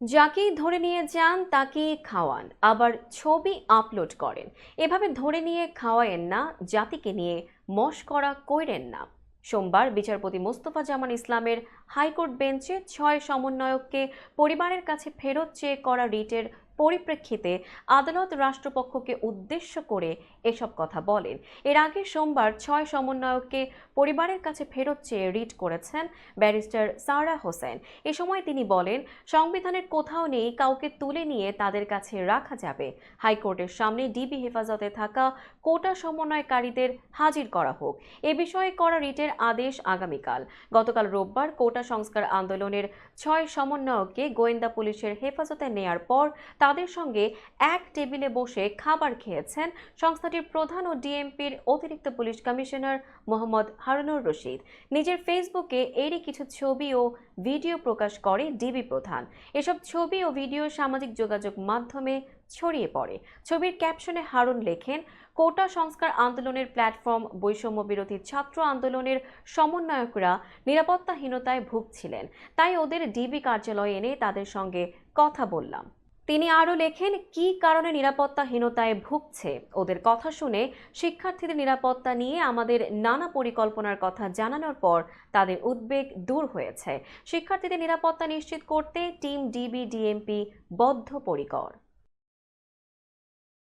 যাকেই ধরে নিয়ে যান তাকেই খাওয়ান, আবার ছবি আপলোড করেন। এভাবে ধরে নিয়ে খাওয়ায়েন না, জাতিকে নিয়ে মশ করা কইরেন না। সোমবার বিচারপতি মোস্তফা জামান ইসলামের হাইকোর্ট বেঞ্চে ছয় সমন্বয়ককে পরিবারের কাছে ফেরত চেয়ে করা রিটের পরিপ্রেক্ষিতে আদালত রাষ্ট্রপক্ষকে উদ্দেশ্য করে এসব কথা বলেন। এর আগে সোমবার ছয় সমন্বয়ককে পরিবারের কাছে ফেরত চেয়ে রিট করেছেন ব্যারিস্টার সারা হোসেন। এ সময় তিনি বলেন, সংবিধানের কোথাও নেই, কাউকে তুলে নিয়ে তাদের কাছে রাখা যাবে। হাইকোর্টের সামনে ডিবি হেফাজতে থাকা কোটা সমন্বয়কারীদের হাজির করা হোক। এ বিষয়ে করা রিটের আদেশ আগামীকাল। গতকাল রোববার কোটা সংস্কার আন্দোলনের ছয় সমন্বয়ককে গোয়েন্দা পুলিশের হেফাজতে নেয়ার পর তাদের সঙ্গে এক টেবিলে বসে খাবার খেয়েছেন সংস্থাটির প্রধান ও ডিএমপির অতিরিক্ত পুলিশ কমিশনার মোহাম্মদ হারুনুর রশিদ। নিজের ফেসবুকে এরই কিছু ছবি ও ভিডিও প্রকাশ করে ডিবি প্রধান। এসব ছবি ও ভিডিও সামাজিক যোগাযোগ মাধ্যমে ছড়িয়ে পড়ে। ছবির ক্যাপশনে হারুন লেখেন, কোটা সংস্কার আন্দোলনের প্ল্যাটফর্ম বৈষম্য বিরোধী ছাত্র আন্দোলনের সমন্বয়করা নিরাপত্তাহীনতায় ভুগছিলেন। তাই ওদের ডিবি কার্যালয়ে এনে তাদের সঙ্গে কথা বললাম। তিনি আরও লেখেন, কি কারণে নিরাপত্তাহীনতায় ভুগছে? ওদের কথা শুনে শিক্ষার্থীদের নিরাপত্তা নিয়ে আমাদের নানা পরিকল্পনার কথা জানানোর পর তাদের উদ্বেগ দূর হয়েছে। শিক্ষার্থীদের নিরাপত্তা নিশ্চিত করতে টিম ডিবি, ডিএমপি বদ্ধপরিকর।